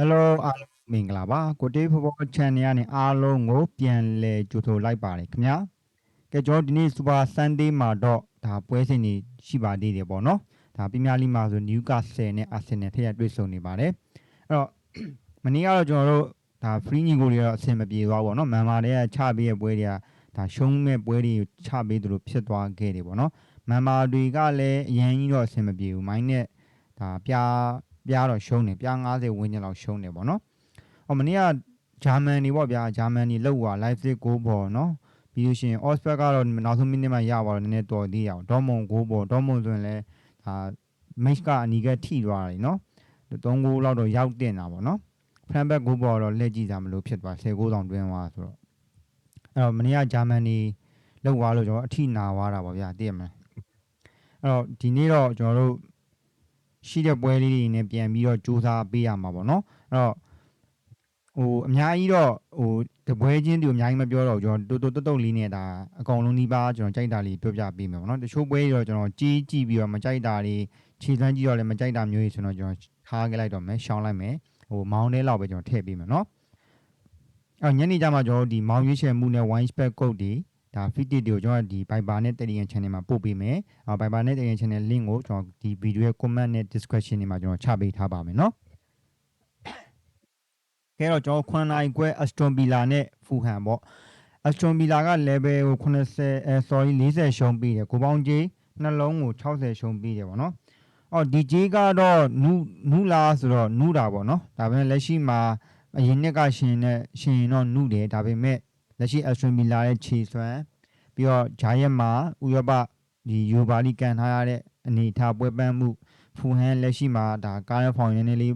Hello အားလုံးမင်္ဂလာပါကိုတေးဖော်ဖော် channel ကနေအားလုံးကိုပြန်လည်ကြိုဆိုလိုက်ပါတယ်ခင်ဗျာကဲကျွန်တော်ဒီနေ့ Super Sunday မှာတော့ဒါပွဲစဉ်တွေရှိပါသေးတယ်ပေါ့နော်ဒါပီးမားလီမှာဆို Newcastle နဲ့ Arsenal ထက်ရတွေ့ဆုံနေပါတယ်အဲ့တော့မနေ့ကတော့ကျွန်တော်တို့ဒါ free ညီကိုတွေတော့အဆင်မပြေသွားဘူးပေါ့နော်မန်မာတွေကချပေးရဲ့ပွဲတွေကဒါရှုံးမဲ့ပွဲတွေချပေးသလိုဖြစ်သွားခဲ့တယ်ပေါ့နော်မန်မာတွေကလည်းအရင်ကြီးတော့အဆင်မပြေဘူးမိုင်းနဲ့ဒါပြား ပြားတော့ရှုံးတယ်ပြား90ဝန်းကျင်လောက်ရှုံးတယ်ပေါ့နော်။အော်မနေ့ကဂျာမန်နေပေါ့ဗျာဂျာမန်နေလောက်ွာ live fit goal ပေါ်နော်။ပြီးလို့ရှိရင် Osberg ကတော့နောက်ဆုံးမိနစ်မှရသွားတော့နည်းနည်းတော်သေးရအောင်ဒေါမွန် goal ပေါ်ဒေါမွန်ဆိုရင်လည်းဒါ match ကအနီကထိသွားတယ်နော်။3 goal လောက်တော့ရောက်တင်တာပေါ့နော်။ Frankfurt goal ပေါ်တော့လက်ကြည့်ကြမလို့ဖြစ်သွား10 goal တောင်တွင်းသွားဆိုတော့အဲ့တော့မနေ့ကဂျာမန်နေလောက်ွာလို့ကျွန်တော်အထိနာသွားတာပေါ့ဗျာသိရမလား။အဲ့တော့ဒီနေ့တော့ကျွန်တော်တို့ ရှိတဲ့ပွဲလေးတွေနဲ့ပြန်ပြီးတော့စူးစမ်းပေးရမှာပေါ့နော်အဲ့တော့ဟိုအများကြီးတော့ဟိုတပွဲချင်းတူအများကြီးမပြောတော့ဘူးကျွန်တော်တူတူတုတ်တုတ်လေးနဲ့ဒါအကောင်လုံးဒီပါကျွန်တော်ကြိုက်တာလေးပြောပြပေးမယ်ပေါ့နော်တချို့ပွဲတွေတော့ကျွန်တော်ကြီးကြည့်ပြီးတော့မကြိုက်တာတွေခြေစမ်းကြည့်တော့လည်းမကြိုက်တာမျိုးတွေဆိုတော့ကျွန်တော်ထားခဲ့လိုက်တော့မယ်ရှောင်းလိုက်မယ်ဟိုမောင်းတဲ့လောက်ပဲကျွန်တော်ထည့်ပေးမယ်နော်အဲ့ညနေကျမှကျွန်တော်ဒီမောင်းရွေးချယ်မှုနဲ့ wine spec code တွေ ဒါ fit တွေကိုကျွန်တော်ဒီ Viber နဲ့ Telegram channel မှာပို့ပေးမယ်။ Viber နဲ့ Telegram channel link ကိုကျွန်တော်ဒီ video ရဲ့ comment နဲ့ description တွေမှာကျွန်တော်ချပေးထားပါမယ်နော်။ခဲတော့ကျွန်တော်9နိုင်ခွဲ Aston Villa နဲ့ Fulham ပေါ့။ Aston Villa က level ကို80အဲ sorry 40ရှုံးပြီးတယ်။ကိုပေါင်းကြီးနှလုံးကို60ရှုံးပြီးတယ်ပေါ့နော်။အော်ဒီကြီးကတော့နူးနူးလားဆိုတော့နူးတာပေါ့နော်။ဒါပေမဲ့လက်ရှိမှာအရင်နှစ်ကရှင်နဲ့ရှင်တော့နုတယ်ဒါပေမဲ့ လက်ရှိ Aston Villa ရဲ့ခြေစွမ်းပြီးတော့ဂျာယက်မှာဥရောပဒီယူဘာလီကန်ထားရတဲ့အနေအထားပွဲပန်းမှုဖူဟန်လက်ရှိမှာဒါကားရဖောင်နည်းနည်းလေး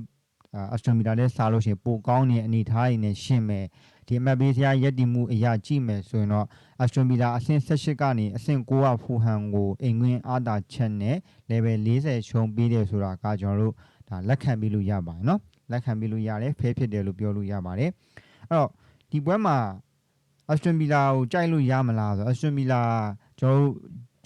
အစတိုမီတာနဲ့စားလို့ရှိရင်ပိုကောင်းတဲ့အနေအထားရင်းနဲ့ရှင်းမယ်ဒီအမတ်ဘေးစရာရက်တီမှုအရာကြည့်မယ်ဆိုရင်တော့အစတိုမီတာအဆင့်16ကနေအဆင့်9ကဖူဟန်ကိုအိမ်ကွင်းအားတာချက်နဲ့ level 40ရှုံးပေးတယ်ဆိုတာကကျွန်တော်တို့ဒါလက်ခံပြီးလို့ရပါတယ်เนาะလက်ခံပြီးလို့ရတယ်ဖဲဖြစ်တယ်လို့ပြောလို့ရပါတယ်အဲ့တော့ဒီပွဲမှာ အစတွန်ဗီလာကိုကြိုက်လို့ရမလားဆိုအစတွန်ဗီလာကျွန်တော်တို့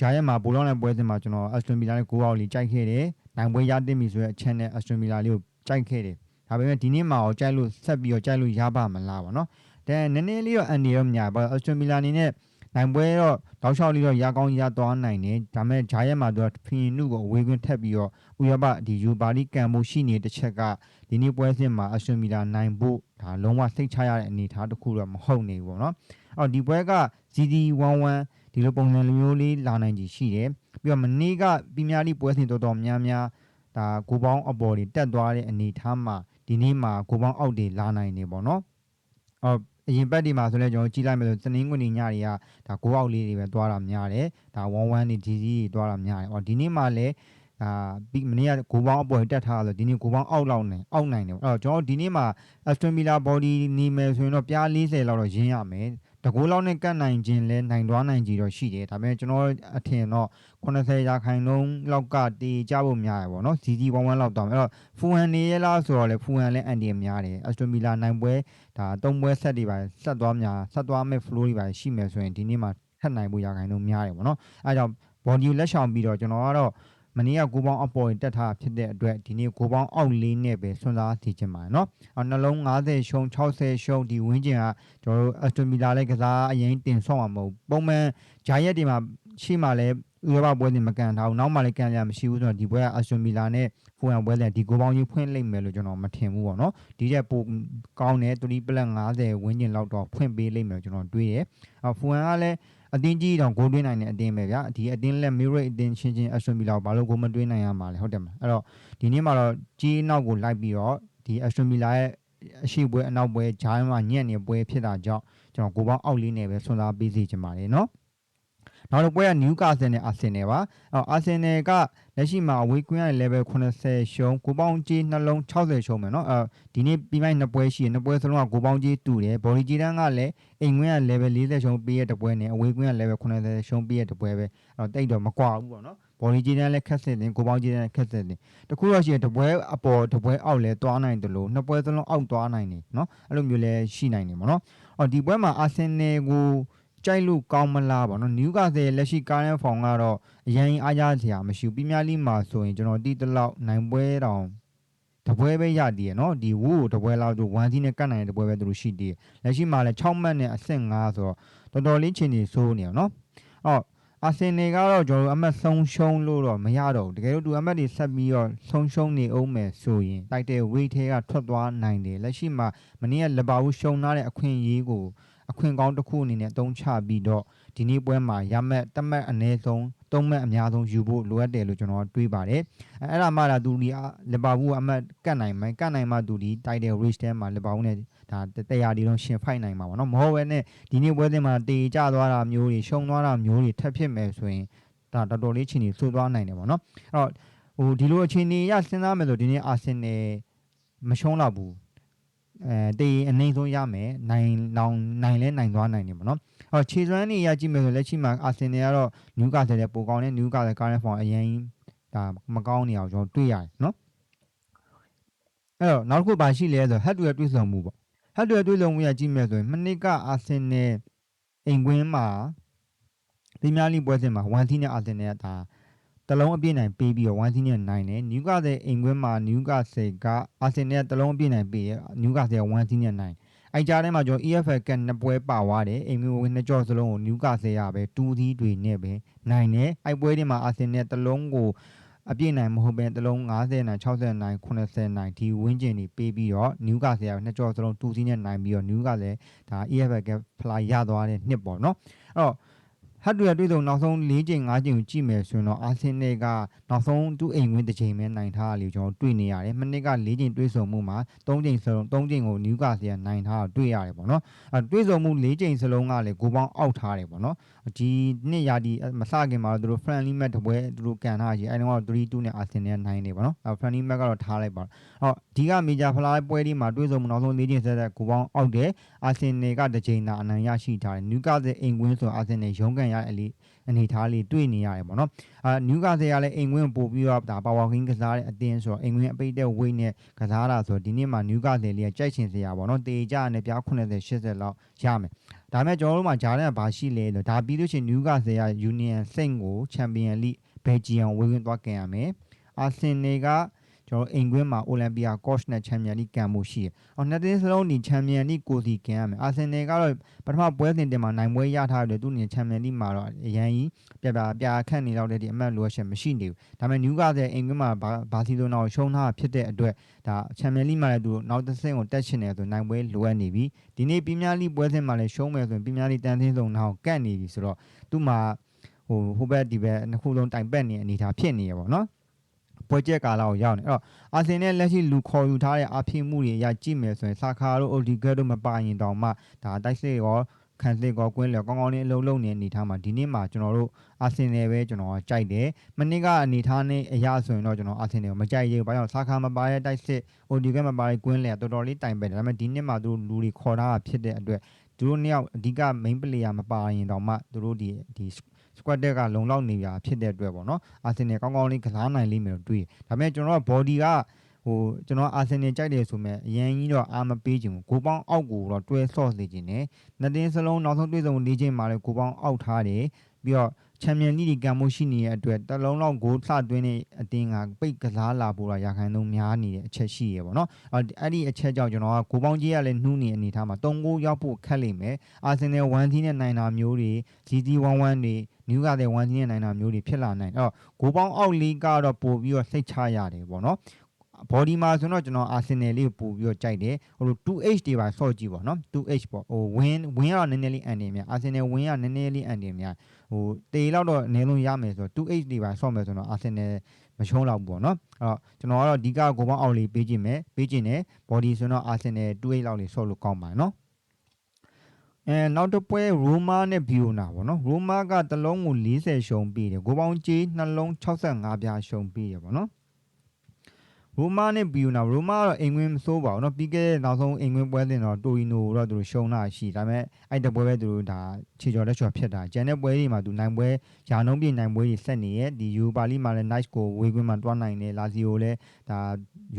ဂျာရက်မှာဘိုလောနဲ့ပွဲစဉ်မှာကျွန်တော်အစတွန်ဗီလာနဲ့9အောက်လေးကြိုက်ခဲ့တယ်နိုင်ပွဲရတင်ပြီဆိုတော့ channel အစတွန်ဗီလာလေးကိုကြိုက်ခဲ့တယ်ဒါပေမဲ့ဒီနေ့မှာတော့ကြိုက်လို့ဆက်ပြီးတော့ကြိုက်လို့ရပါမလားပေါ့နော်ဒါနည်းနည်းလေးတော့အန်ဒီရောညာပါအစတွန်ဗီလာအနေနဲ့ နိုင်ပွဲတော့တောက်လျှောက်လေးတော့ရကောင်းရသွားနိုင်တယ်ဒါပေမဲ့ဂျာရက်မှာတော့ဖင်နုကိုအဝေးကွင်းထက်ပြီးတော့ဥရောပဒီယူပါလီကံမှုရှိနေတဲ့တစ်ချက်ကဒီနေ့ပွဲစဉ်မှာအစတွန်ဗီလာနိုင်ဖို့ဒါလုံးဝစိတ်ချရတဲ့အနေအထားတစ်ခုတော့မဟုတ်နေဘူးပေါ့နော်အော်ဒီပွဲက GD11 ဒီလိုပုံစံမျိုးလေးလာနိုင်ကြီးရှိတယ်ပြီးတော့မနေ့ကပီးမြားလိပွဲစဉ်တော်တော်များများဒါကိုပေါင်းအပေါ်တွေတက်သွားတဲ့အနေအထားမှာဒီနေ့မှာကိုပေါင်းအောက်တွေလာနိုင်နေပေါ့နော်အော် အရင်ပတ်ဒီမှာဆိုလဲကျွန်တော်ကြည့်လိုက်မယ်ဆိုစနင်းကွန်ညညတွေကဒါကိုအောက်လေးတွေပဲသွားတာများတယ်ဒါ11နေ GD တွေသွားတာများတယ်အော်ဒီနေ့မှလည်းအာပြီးမနေ့ကကိုပေါင်းအပေါ်တက်ထားဆိုဒီနေ့ကိုပေါင်းအောက်လောက်နေအောက်နိုင်တယ်အဲ့တော့ကျွန်တော်ဒီနေ့မှာ Aston Villa body နေမယ်ဆိုရင်တော့ပြား40လောက်တော့ရင်းရမယ် တကူလောက်နဲ့ကတ်နိုင်ခြင်းလဲနိုင်သွားနိုင်ကြတော့ရှိတယ်ဒါပေမဲ့ကျွန်တော်အထင်တော့80ရာခိုင်နှုန်းလောက်ကတေကြဖို့များရပေါ့နော် GG11 လောက်တောင်းအဲ့တော့ဖူဟန်နေရလားဆိုတော့လေဖူဟန်လဲအန်ဒီများတယ် Aston Villa နိုင်ပွဲဒါ၃ပွဲဆက်တွေပါဆက်သွားများဆက်သွားမဲ့ flow တွေပါရှိမယ်ဆိုရင်ဒီနေ့မှာထပ်နိုင်ဖို့ရာခိုင်နှုန်းများတယ်ပေါ့နော်အဲကြောင့် body လက်ဆောင်ပြီးတော့ကျွန်တော်ကတော့ မနေ့ကကိုပေါင်းအပေါ်တက်ထားဖြစ်တဲ့အတွက်ဒီနေ့ကိုပေါင်းအောက်လေးနဲ့ပဲဆွန်းစားစီခြင်းပါနော်အော်နှလုံး90ရှုံ60ရှုံဒီဝင်းကျင်ကကျွန်တော်တို့အက်စတိုမီလာလည်းကစားအရင်တင်ဆော့မှာမဟုတ်ပုံမှန်ဂျာရက်တွေမှာရှိမှလည်းဥရောပပွဲတင်မကန်ထားဘူးနောက်မှလည်းကန်ရမရှိဘူးဆိုတော့ဒီပွဲကအက်စတိုမီလာနဲ့ဖိုရန်ပွဲလည်းဒီကိုပေါင်းကြီးဖွင့်လိမ့်မယ်လို့ကျွန်တော်မထင်ဘူးပေါ့နော်ဒီတဲ့ပိုကောင်းတဲ့3ပလက်90ဝင်းကျင်လောက်တော့ဖွင့်ပေးလိမ့်မယ်ကျွန်တော်တွေးတယ်အော်ဖိုရန်ကလည်း အတင်းကြီးတောင်ဂိုးတွင်းနိုင်တဲ့အတင်းပဲဗျာဒီအတင်းလက်မီရိတ်အတင်းချင်းချင်းအဆွန်ဘီလာကိုဘာလို့ဂိုးမတွင်းနိုင်ရမှာလဲဟုတ်တယ်မလားအဲ့တော့ဒီနေ့မှာတော့ကြီးနောက်ကိုလိုက်ပြီးတော့ဒီအဆွန်ဘီလာရဲ့အရှိပွဲအနောက်ပွဲဂျိုင်းမှာညံ့နေပွဲဖြစ်တာကြောင့်ကျွန်တော်ဂိုးပေါင်းအောက်လေးနဲ့ပဲဆွန်စားပေးစီချင်ပါတယ်နော် နောက်တစ်ပွဲကနယူကာဆယ်နဲ့အာဆင်နယ်ပါအော်အာဆင်နယ်ကလက်ရှိမှာအဝေးကွင်းရဲ့ level 80ရှုံးကိုပေါင်းကြီးနှလုံး60ရှုံးမယ်နော်အဲဒီနေ့ပြီးပိုင်းနှစ်ပွဲရှိရနှစ်ပွဲစလုံးကကိုပေါင်းကြီးတူတယ်ဘော်လီဂျီတန်းကလည်းအိမ်ကွင်းက level 40ရှုံးပေးရတဲ့ပွဲနဲ့အဝေးကွင်းက level 80ရှုံးပေးရတဲ့ပွဲပဲအဲ့တော့တိတ်တော့မကွာဘူးပေါ့နော်ဘော်လီဂျီတန်းလည်းခက်စစ်တယ်ကိုပေါင်းကြီးတန်းလည်းခက်စစ်တယ်တခုတော့ရှိရင်တပွဲအပေါ်တပွဲအောက်လည်းတွားနိုင်တယ်လို့နှစ်ပွဲစလုံးအောက်တွားနိုင်တယ်နော်အဲ့လိုမျိုးလည်းရှိနိုင်တယ်ပေါ့နော်အော်ဒီပွဲမှာအာဆင်နယ်ကို ကြိုက်လို့ကောင်းမလားပေါ့နော်နယူကာဆယ်လက်ရှိကားရန်ဖောင်ကတော့အရင်အားရစရာမရှိဘူးပြင်းများလိမှာဆိုရင်ကျွန်တော်တီးတလောက်နိုင်ပွဲတောင်တပွဲပဲရတည်ရနော်ဒီဝူကိုတပွဲလောက်သူ1စီနဲ့ကတ်နိုင်တဲ့တပွဲပဲသူတို့ရှိတည်လက်ရှိမှာလည်း6မှတ်နဲ့အဆင့်5ဆိုတော့တော်တော်လေးချင်းနေဆိုးနေအောင်နော်အော်အာဆင်နယ်ကတော့ကျွန်တော်တို့အမှတ်ဆုံးရှုံးလို့တော့မရတော့ဘူးတကယ်လို့သူအမှတ်တွေဆက်ပြီးတော့ဆုံးရှုံးနေအောင်မယ်ဆိုရင်တိုက်တဲ့ weight ထဲကထွက်သွားနိုင်တယ်လက်ရှိမှာမနေ့ကလဘာဘူးရှုံထားတဲ့အခွင့်အရေးကို အခွင့်ကောင်းတစ်ခုအနေနဲ့အသုံးချပြီးတော့ဒီနေ့ပွဲမှာရမက်တမက်အနည်းဆုံးသုံးမက်အများဆုံးယူဖို့လိုအပ်တယ်လို့ကျွန်တော်တွေးပါတယ်အဲအဲ့ဒါမှလာသူဒီလဘာဘူးအမှတ်ကတ်နိုင်မယ်ကတ်နိုင်မှသူဒီတိုက်တဲ့ race ထဲမှာလဘာဘူးနဲ့ဒါတရားဒီတော့ရှင်ဖိုက်နိုင်မှာပေါ့နော်မဟုတ်ဘဲနဲ့ဒီနေ့ပွဲစဉ်မှာတေကျသွားတာမျိုးတွေရှုံသွားတာမျိုးတွေထပ်ဖြစ်မယ်ဆိုရင်ဒါတော်တော်လေးချင်းနေဆိုးသွားနိုင်တယ်ပေါ့နော်အဲ့တော့ဟိုဒီလိုအခြေအနေရစဉ်းစားမယ်ဆိုဒီနေ့အာဆင်နယ်မရှုံးတော့ဘူး အဲတေအနှိမ့်ဆုံးရမယ်နိုင်လောင်နိုင်လဲနိုင်သွားနိုင်တယ်ပေါ့နော်အဲ့တော့ခြေစွမ်းနေရကြည့်မယ်ဆိုလက်ရှိမှာအာဆင်နယ်ကတော့နယူကာဆယ်တဲ့ပိုကောင်းတဲ့နယူကာဆယ်ကားတဲ့ဖောင်အရင်ဒါမကောင်းနေအောင်ကျွန်တော်တွေ့ရတယ်နော်အဲ့တော့နောက်တစ်ခုပါရှိလဲဆို head to head တွေ့ဆုံမှုပေါ့ head to head တွေ့ဆုံမှုရကြည့်မယ်ဆိုရင်မနစ်ကအာဆင်နယ်အိမ်ကွင်းမှာဒီများလိပွဲစဉ်မှာ1စီးနဲ့အာဆင်နယ်ကဒါ တလုံးအပြည့်နိုင်ပေးပြီးတော့1စီးနဲ့နိုင်တယ်နယူကာဆယ်အိမ်ကွင်းမှာနယူကာဆယ်ကအာဆင်နယ်ကတလုံးအပြည့်နိုင်ပေးတယ်နယူကာဆယ်က1စီးနဲ့နိုင်အိုက်ကြားထဲမှာကျွန်တော် EFL ကနှစ်ပွဲပါသွားတယ်အိမ်မျိုးဝင်နှစ်ကြော့စလုံးကိုနယူကာဆယ်ရပဲ2စီးတွေနဲ့ပဲနိုင်တယ်အိုက်ပွဲတွေမှာအာဆင်နယ်တလုံးကိုအပြည့်နိုင်မဟုတ်ပဲတလုံး90နိုင်60နိုင်80နိုင်ဒီဝင်းကျင်တွေပေးပြီးတော့နယူကာဆယ်ကနှစ်ကြော့စလုံး2စီးနဲ့နိုင်ပြီးတော့နယူကာဆယ်ဒါ EFL ကဖလာရသွားတဲ့နှစ်ပေါ့နော်အဲ့တော့ ဟတ်တွေတွေ့ဆုံနောက်ဆုံး၄ချိန်၅ချိန်ကိုကြည့်မယ်ဆိုရင်တော့အာဆင်နယ်ကနောက်ဆုံးသူ့အိမ်ဝင်တစ်ချိန်ပဲနိုင်ထားတာလေကျွန်တော်တွေ့နေရတယ်။မနစ်က၄ချိန်တွေ့ဆုံမှုမှာ၃ချိန်စလုံး၃ချိန်ကိုနယူကာဆယ်ကနိုင်ထားတာတွေ့ရတယ်ပေါ့နော်။အဲတွေ့ဆုံမှု၄ချိန်စလုံးကလည်းဂိုးပေါင်းအောက်ထားတယ်ပေါ့နော်။ဒီနှစ်ရာဒီမစခင်မှာတော့သူတို့ friendly match တပွဲသူတို့ကန်ထားရှိအဲတုန်းကတော့3-2နဲ့အာဆင်နယ်နိုင်နေပေါ့နော်။အဲ friendly match ကတော့ထားလိုက်ပါတော့။ဟောဒီက major fly ပွဲဒီမှာတွေ့ဆုံမှုနောက်ဆုံး၄ချိန်ဆက်တဲ့ဂိုးပေါင်းအောက်တယ်။ အာဆင်နယ်ကတစ်ချိန်သာအနိုင်ရရှိထားတယ်။နယူကာဆယ်အိမ်ကွင်းဆိုအာဆင်နယ်ရုံးကန်ရတဲ့အလီအနေထားလေးတွေ့နေရတယ်ပေါ့နော်အာနယူကာဆယ်ကလည်းအိမ်ဝင်းပို့ပြီးတော့ဒါပါဝါကင်းကစားတဲ့အတင်းဆိုတော့အိမ်ဝင်းအပိတ်တဲ့ weight နဲ့ကစားတာဆိုတော့ဒီနေ့မှာနယူကာဆယ်လေးကကြိုက်ချင်စရာပေါ့နော်တေကြနဲ့ပြား80 80လောက်ရမယ်ဒါမဲ့ကျွန်တော်တို့မှာဂျားတဲ့ဘာရှိလဲလို့ဒါပြီးလို့ရှိရင်နယူကာဆယ်က Union Saint ကို Champion League ဘယ်ဂျီယံဝေဝင်သွားကန်ရမယ်အာဆင်နယ်က ကျွန်တော်အိမ်ကွင်းမှာအိုလံပီယာကော့ရှ်နဲ့ချန်ပီယံလိကန်မှုရှိတယ်။အော်နှစ်တင်းစလုံးဒီချန်ပီယံလိကိုစီကန်ရမယ်။အာဆင်နယ်ကတော့ပထမပွဲစဉ်တင်မှာနိုင်ပွဲရထားတယ်သူနေချန်ပီယံလိမှာတော့အရန်ကြီးပြပြပြခန့်နေတော့တဲ့ဒီအမှတ်လိုအပ်ချက်မရှိနေဘူး။ဒါပေမဲ့နယူကာဆယ်အိမ်ကွင်းမှာဘာစီလိုနာကိုရှုံးထားဖြစ်တဲ့အတွက်ဒါချန်ပီယံလိမှာလည်းသူနောက်တစ်ဆင့်ကိုတက်ချင်တယ်ဆိုနိုင်ပွဲလိုအပ်နေပြီ။ဒီနေ့ပီးမြားလိပွဲစဉ်မှာလည်းရှုံးမယ်ဆိုရင်ပီးမြားလိတန်သင်းဆုံးနောက်ကတ်နေပြီဆိုတော့သူ့မှာဟိုဟိုဘက်ဒီဘက်နှစ်ခုလုံးတိုင်ပတ်နေအနေထားဖြစ်နေရပါတော့။ ပွဲကျက်ကာလာကိုရောက်နေအဲ့တော့အာဆင်နယ်လက်ရှိလူခေါ်ယူထားတဲ့အာဖိမှုတွေအရကြည့်မယ်ဆိုရင်စာခါတို့အိုဒီဂက်တို့မပါရင်တောင်မှဒါတိုက်စစ်ရောခံစစ်ကောကွင်းလေကောင်းကောင်းလေးအလုံးလုံးနေအနေထားမှာဒီနေ့မှာကျွန်တော်တို့အာဆင်နယ်ပဲကျွန်တော်ကကြိုက်တယ်မနစ်ကအနေထားနဲ့အရာဆိုရင်တော့ကျွန်တော်အာဆင်နယ်ကိုမကြိုက်ရဘူးဘာကြောင့်စာခါမပါတဲ့တိုက်စစ်အိုဒီဂက်မပါတဲ့ကွင်းလေတော်တော်လေးတိုင်ပဲဒါပေမဲ့ဒီနေ့မှာသူတို့လူတွေခေါ်ထားတာဖြစ်တဲ့အတွက်သူတို့နှစ်ယောက်အဓိက main player မပါရင်တောင်မှသူတို့ဒီဒီ squad တက်ကလုံလောက်နေပြဖြစ်တဲ့အတွက်ပေါ့နော်အာဆင်နယ်ကောင်းကောင်းလေးကစားနိုင်လိမ့်မယ်လို့တွေးတယ်ဒါပေမဲ့ကျွန်တော်က body ကဟိုကျွန်တော်အာဆင်နယ်ကြိုက်တယ်ဆိုမဲ့အရင်ကြီးတော့အာမပေးချင်ဘူးကိုပေါင်းအောက်ကိုတော့တွဲဆော့စေချင်တယ်နှစ်တင်းစလုံးနောက်ဆုံးတွေ့ဆုံ၄ချိန်မှာလည်းကိုပေါင်းအောက်ထားတယ်ပြီးတော့ ချန်ပီယံလိဒီကံမှုရှိနေတဲ့အတွက်တလုံးလောက်ဂိုးလှသွင်းတဲ့အတင်းကပိတ်ကစားလာဖို့တော့ရာခိုင်နှုန်းများနေတဲ့အချက်ရှိရပေါ့နော်အဲ့ဒီအချက်ကြောင့်ကျွန်တော်ကဂိုးပေါင်းကြီးကလည်းနှူးနေအနေထားမှာ၃ဂိုးရောက်ဖို့ခက်လိမ့်မယ်အာဆင်နယ်1ทีနဲ့နိုင်တာမျိုးတွေ GT11 တွေနယူကာတဲ့1ทีနဲ့နိုင်တာမျိုးတွေဖြစ်လာနိုင်အဲ့တော့ဂိုးပေါင်းအောက်လီကတော့ပို့ပြီးတော့စိတ်ချရတယ်ပေါ့နော် body မှာဆိုတော့ကျွန်တော် Arsenal လေးကိုပို့ပြီးတော့ကြိုက်တယ်ဟိုလို 2H တွေပါဆော့ကြည့်ပေါ့နော် 2H ပေါ့ဟို win win ကတော့နည်းနည်းလေးအန်တယ်များ Arsenal win ကနည်းနည်းလေးအန်တယ်များ ဟိုတေလောက်တော့အနည်းဆုံးရမယ်ဆိုတော့ 2H တွေပါဆော့မယ်ဆိုတော့ Arsenal မရှုံးတော့ဘူးပေါ့နော်အဲ့တော့ကျွန်တော်ကတော့ဒီကကိုပေါင်းအောက်လေးပေးခြင်းမယ်ပေးခြင်းနဲ့ body ဆိုတော့ Arsenal 2H လောက်လေးဆော့လို့ကောင်းပါတယ်နော်အဲနောက်တစ်ပွဲရိုမာနဲ့ဘီယိုနာပေါ့နော်ရိုမာကတလုံးကို40ရှုံးပြီးတယ်ဂိုးပေါင်းကြီးနှလုံး65ပြားရှုံးပြီးတယ်ပေါ့နော် ရိုမာနဲ့ဘီယိုနာရိုမာကတော့အိမ်ဝင်မစိုးပါဘူးเนาะပြီးခဲ့တဲ့နောက်ဆုံးအိမ်ဝင်ပွဲစဉ်တော့တိုရီနိုတော့သူတို့ရှုံးတာရှိဒါပေမဲ့အဲ့တပွဲပဲသူတို့ဒါခြေကျော်လက်ချော်ဖြစ်တာကျန်တဲ့ပွဲတွေမှာသူနိုင်ပွဲယာနှုံးပြနိုင်ပွဲတွေဆက်နေရဲ့ဒီယူပါလီမှာလည်း nice ကိုဝေးကွင်းမှာတွားနိုင်တယ်လာစီယိုလည်းဒါ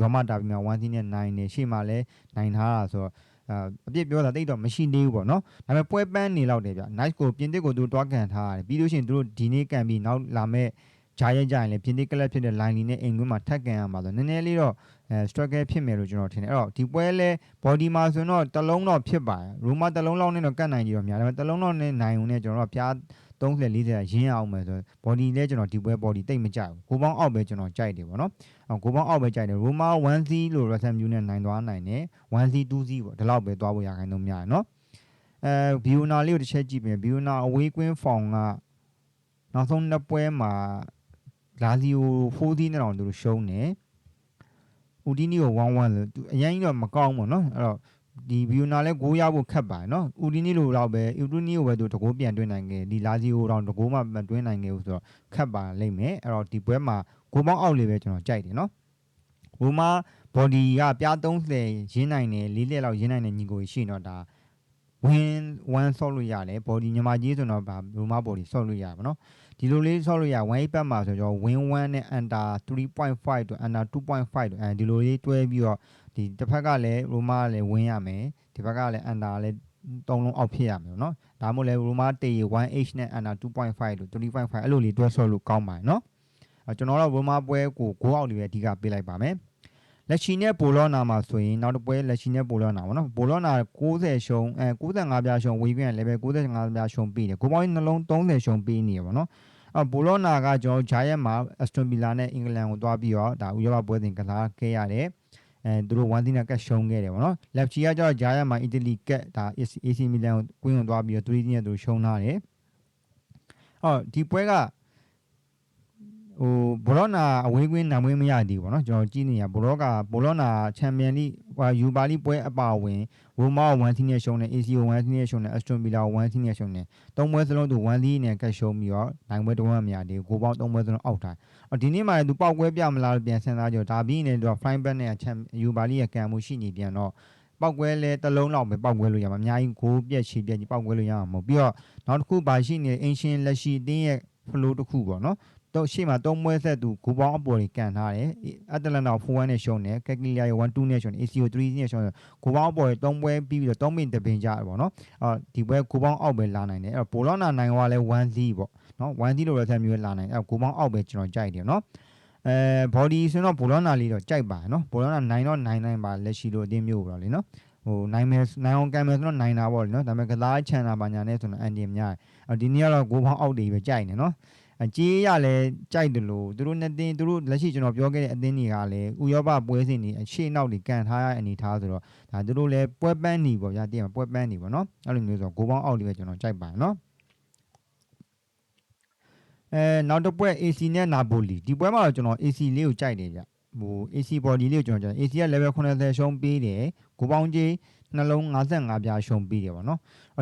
ရောမတာပြီးမှ1စီးနဲ့နိုင်တယ်ရှေ့မှာလည်းနိုင်ထားတာဆိုတော့အာအပြစ်ပြောတာတိတ်တော့မရှိသေးဘူးပေါ့နော်ဒါပေမဲ့ပွဲပန်းနေလောက်တယ်ဗျ nice ကိုပြင်တစ်ကိုသူတွားကန်ထားရတယ်ပြီးလို့ရှိရင်သူတို့ဒီနေ့ကန်ပြီးနောက်လာမဲ့ ဂျာရဲကြရင်လည်းပြင်သစ်ကလပ်ဖြစ်တဲ့ line လီနဲ့အိမ်ကွင်းမှာထက်ကန်ရမှာဆိုနည်းနည်းလေးတော့အဲ struggle ဖြစ်မယ်လို့ကျွန်တော်ထင်တယ်အဲ့တော့ဒီပွဲလဲ body မှာဆိုရင်တော့တစ်လုံးတော့ဖြစ်ပါတယ် Roma တစ်လုံးလောက်နဲ့တော့ကတ်နိုင်ကြတော့များတယ်ဒါပေမဲ့တစ်လုံးလောက်နဲ့နိုင်ုံနဲ့ကျွန်တော်တို့ကပြား30 40ရင်းအောင်မယ်ဆိုတော့ body လဲကျွန်တော်ဒီပွဲ body တိတ်မကြိုက်ဘူးကိုပေါင်းအောက်ပဲကျွန်တော်ကြိုက်တယ်ပေါ့နော်အော်ကိုပေါင်းအောက်ပဲကြိုက်တယ် Roma 1C လို့ Russell Mu နဲ့နိုင်သွားနိုင်တယ် 1C 2C ပေါ့ဒီလောက်ပဲသွားဖို့ရခိုင်တော့များတယ်နော်အဲ Biona လေးကိုတစ်ချက်ကြည့်ပြင် Biona away queen form ကနောက်ဆုံးနှစ်ပွဲမှာ လာလီယို4ဒီနဲ့တော့သူတို့ရှုံးတယ်။ဦးဒီနီကို1-1အရင်ကြီးတော့မကောင်းဘူးနော်။အဲ့တော့ဒီဗီယိုနာလည်းဂိုးရဖို့ခက်ပါတယ်နော်။ဦးဒီနီလိုတော့ပဲဦးဒီနီကိုပဲသူတကိုးပြန်တွင်းနိုင်ခဲ့ဒီလာလီယိုတော့တကိုးမှမတွင်းနိုင်ခဲ့ဘူးဆိုတော့ခက်ပါလိမ့်မယ်။အဲ့တော့ဒီပွဲမှာဂိုးပေါင်းအောက်လေးပဲကျွန်တော်ကြိုက်တယ်နော်။ဘူမာဘော်ဒီကပြား30ရင်းနိုင်တယ်၄လက်လောက်ရင်းနိုင်တယ်ညီကိုရှိတော့ဒါဝင်း1ဆော့လို့ရတယ်ဘော်ဒီညီမကြီးဆိုတော့ဗမာဘော်ဒီဆော့လို့ရပါနော်။ ဒီလိုလေးဆောက်လို့ရ1 8ပတ်မှာဆိုတော့ win 1နဲ့ under 3.5တို့ under 2.5တို့အဲဒီလိုလေးတွဲပြီးတော့ဒီတစ်ဖက်ကလည်းရိုမားလည်း win ရမယ်ဒီဘက်ကလည်း under လည်းသုံးလုံးအောက်ဖြစ်ရမယ်နော်ဒါမှမဟုတ်လည်းရိုမားတေး 1h နဲ့ under 2.5တို့3.5အဲ့လိုလေးတွဲဆော့လို့ကောင်းပါတယ်နော်ကျွန်တော်တို့ရိုမားပွဲကို goal out တွေအဓိကပေးလိုက်ပါမယ် လက်ချီနဲ့ပိုလောနာမှာဆိုရင်နောက်တစ်ပွဲလက်ချီနဲ့ပိုလောနာပေါ့နော်ပိုလောနာ60ရှုံးအဲ95ပြားရှုံးဝေးပြန်လည်းပဲ95ပြားရှုံးပြီးတယ်ကိုပေါင်းနှလုံး30ရှုံးပြီးနေရပေါ့နော်အပိုလောနာကကျွန်တော်ဂျာယက်မှာအက်စတွန်ဗီလာနဲ့အင်္ဂလန်ကိုတွားပြီးတော့ဒါဥရောပပွဲစဉ်ကစားခဲ့ရတယ်အဲသူတို့1 0နဲ့ကတ်ရှုံးခဲ့တယ်ပေါ့နော်လက်ချီကကျတော့ဂျာယက်မှာအီတလီကတ်ဒါ AC မီလန်ကိုကွင်းဝင်တွားပြီးတော့3 0နဲ့သူရှုံးထားတယ်ဟောဒီပွဲက ဟိုဘလော့နာအဝေးကွင်းနိုင်မွေးမရသေးဘူးပေါ့နော်ကျွန်တော်ကြည့်နေရဘလော့ကဘလော့နာချန်ပီယံလိဟာယူပါလိပွဲအပါဝင်ဝမ်မော1သင်းနဲ့ရှုံးတယ် ACO 1သင်းနဲ့ရှုံးတယ် Aston Villa 1သင်းနဲ့ရှုံးတယ်သုံးပွဲစလုံးသူ1သင်းနဲ့ကတ်ရှုံးပြီးတော့နိုင်ပွဲတစ်ပွဲမရသေးဘူးဂိုးပေါင်းသုံးပွဲစလုံးအောက်ထားအော်ဒီနေ့မှလည်းသူပေါက်ကွဲပြမလားလို့ပြန်စဉ်းစားကြတော့ဒါပြီးရင်လည်းသူက flying back နဲ့ချန်ယူပါလိရဲ့ကံမှုရှိနေပြန်တော့ပောက်ကွဲလဲတလုံးလောက်ပဲပောက်ကွဲလို့ရမှာအများကြီးဂိုးပြက်ချီပြက်ကြီးပောက်ကွဲလို့ရမှာမဟုတ်ပြီးတော့နောက်တစ်ခုပါရှိနေအင်ရှင်လက်ရှိအသင်းရဲ့ flow တစ်ခုပေါ့နော် တော့ရှေ့မှာသုံးပွဲဆက်သူဂူပေါင်းအပေါ်ကြီးကန်ထားတယ်အတလန်တာ4-1နဲ့ရှုံးတယ်ကက်ကလီယာရဲ့1-2နဲ့ရှုံးတယ် ACO 3နဲ့ရှုံးတယ်ဂူပေါင်းအပေါ်ကြီးသုံးပွဲပြီးပြီးတော့3မိနစ်တပင်ကြတယ်ပေါ့နော်အော်ဒီပွဲဂူပေါင်းအောက်ပဲလာနိုင်တယ်အဲ့တော့ပိုလောနာနိုင်ဝါလဲ1-0ပေါ့နော်1-0လို့လည်းဆက်မျိုးလာနိုင်အဲ့ဂူပေါင်းအောက်ပဲကျွန်တော်ကြိုက်တယ်နော်အဲ body ဆိုတော့ဘောလောနာလေးတော့ကြိုက်ပါတယ်နော်ဘောလောနာနိုင်တော့နိုင်နိုင်ပါလက်ရှိလို့အတင်းမျိုးပေါ့လေနော်ဟိုနိုင်မယ်နိုင်အောင်ကံမယ်ဆိုတော့နိုင်တာပေါ့လေနော်ဒါပေမဲ့ကစားချန်တာပါညာနဲ့ဆိုတော့အန်ဒီများတယ်ဒီနေ့ကတော့ဂိုးပေါင်းအောက်တွေပဲကြိုက်နေနော်အ ကြေးရလဲကြိုက်တယ်လို့သူတို့နှစ်တင်းသူတို့လက်ရှိကျွန်တော်ပြောခဲ့တဲ့အသင်းတွေကလည်းဥရောပပွဲစဉ်တွေအရှေ့နောက်တွေကန်ထားရအနေထားဆိုတော့ဒါသူတို့လည်းပွဲပန်းနေပေါ့ဗျာတည်မှာပွဲပန်းနေပေါ့နော်အဲ့လိုမျိုးဆိုဂိုးပေါင်းအောက်တွေပဲကျွန်တော်ကြိုက်ပါတယ်နော်အဲနောက်တစ်ပွဲ AC နဲ့နာပိုလီဒီပွဲမှာတော့ကျွန်တော် AC လေးကိုကြိုက်တယ်ဗျဟို AC body လေးကိုကျွန်တော်ကြိုက် AC က level 80ရှုံးပေးတယ်ဂိုးပေါင်းကြီးနှလုံး55ပြားရှုံးပေးတယ်ပေါ့နော်